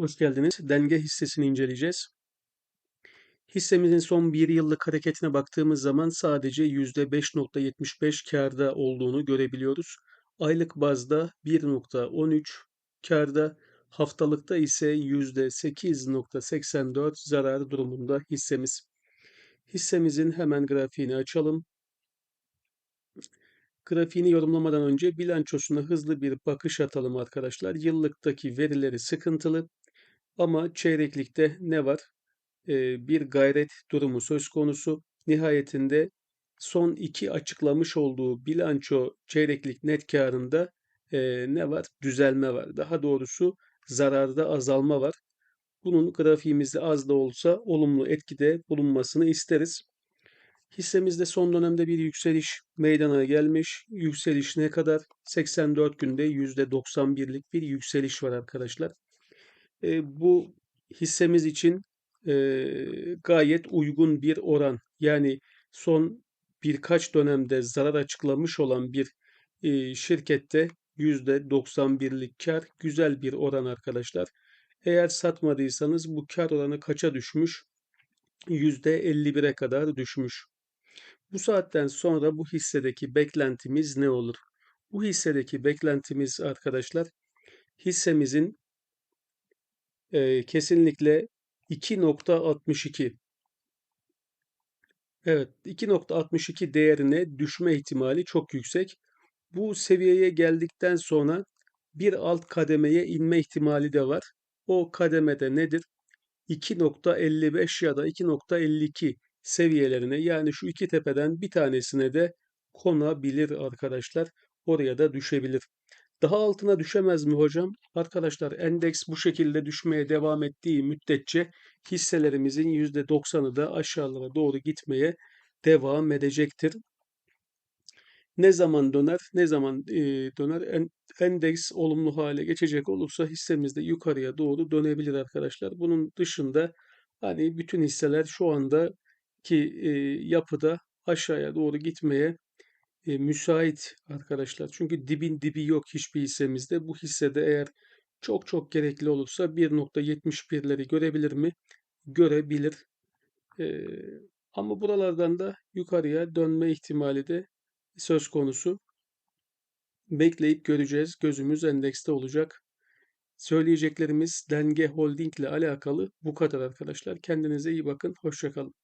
Hoş geldiniz. Denge hissesini inceleyeceğiz. Hissemizin son bir yıllık hareketine baktığımız zaman sadece %5.75 kârda olduğunu görebiliyoruz. Aylık bazda 1.13 kârda, haftalıkta ise %8.84 zarar durumunda hissemiz. Hissemizin hemen grafiğini açalım. Grafiğini yorumlamadan önce bilançosuna hızlı bir bakış atalım arkadaşlar. Yıllıktaki verileri sıkıntılı ama çeyreklikte ne var? Ee, bir gayret durumu söz konusu. Nihayetinde son iki açıklamış olduğu bilanço çeyreklik net karında e, ne var? Düzelme var. Daha doğrusu zararda azalma var. Bunun grafiğimizde az da olsa olumlu etkide bulunmasını isteriz. Hissemizde son dönemde bir yükseliş meydana gelmiş. Yükseliş ne kadar? 84 günde %91'lik bir yükseliş var arkadaşlar. E, bu hissemiz için e, gayet uygun bir oran. Yani son birkaç dönemde zarar açıklamış olan bir e, şirkette %91'lik kar güzel bir oran arkadaşlar. Eğer satmadıysanız bu kar oranı kaça düşmüş? %51'e kadar düşmüş. Bu saatten sonra bu hissedeki beklentimiz ne olur? Bu hissedeki beklentimiz arkadaşlar hissemizin e, kesinlikle 2.62 Evet 2.62 değerine düşme ihtimali çok yüksek. Bu seviyeye geldikten sonra bir alt kademeye inme ihtimali de var. O kademede nedir? 2.55 ya da 2.52 seviyelerine yani şu iki tepeden bir tanesine de konabilir arkadaşlar. Oraya da düşebilir. Daha altına düşemez mi hocam? Arkadaşlar endeks bu şekilde düşmeye devam ettiği müddetçe hisselerimizin %90'ı da aşağılara doğru gitmeye devam edecektir. Ne zaman döner? Ne zaman e, döner? endeks olumlu hale geçecek olursa hissemiz de yukarıya doğru dönebilir arkadaşlar. Bunun dışında hani bütün hisseler şu anda ki e, yapıda aşağıya doğru gitmeye e, müsait arkadaşlar. Çünkü dibin dibi yok hiçbir hissemizde. Bu hissede eğer çok çok gerekli olursa 1.71'leri görebilir mi? Görebilir. E, ama buralardan da yukarıya dönme ihtimali de söz konusu. Bekleyip göreceğiz. Gözümüz endekste olacak. Söyleyeceklerimiz Denge Holding ile alakalı bu kadar arkadaşlar. Kendinize iyi bakın. Hoşçakalın.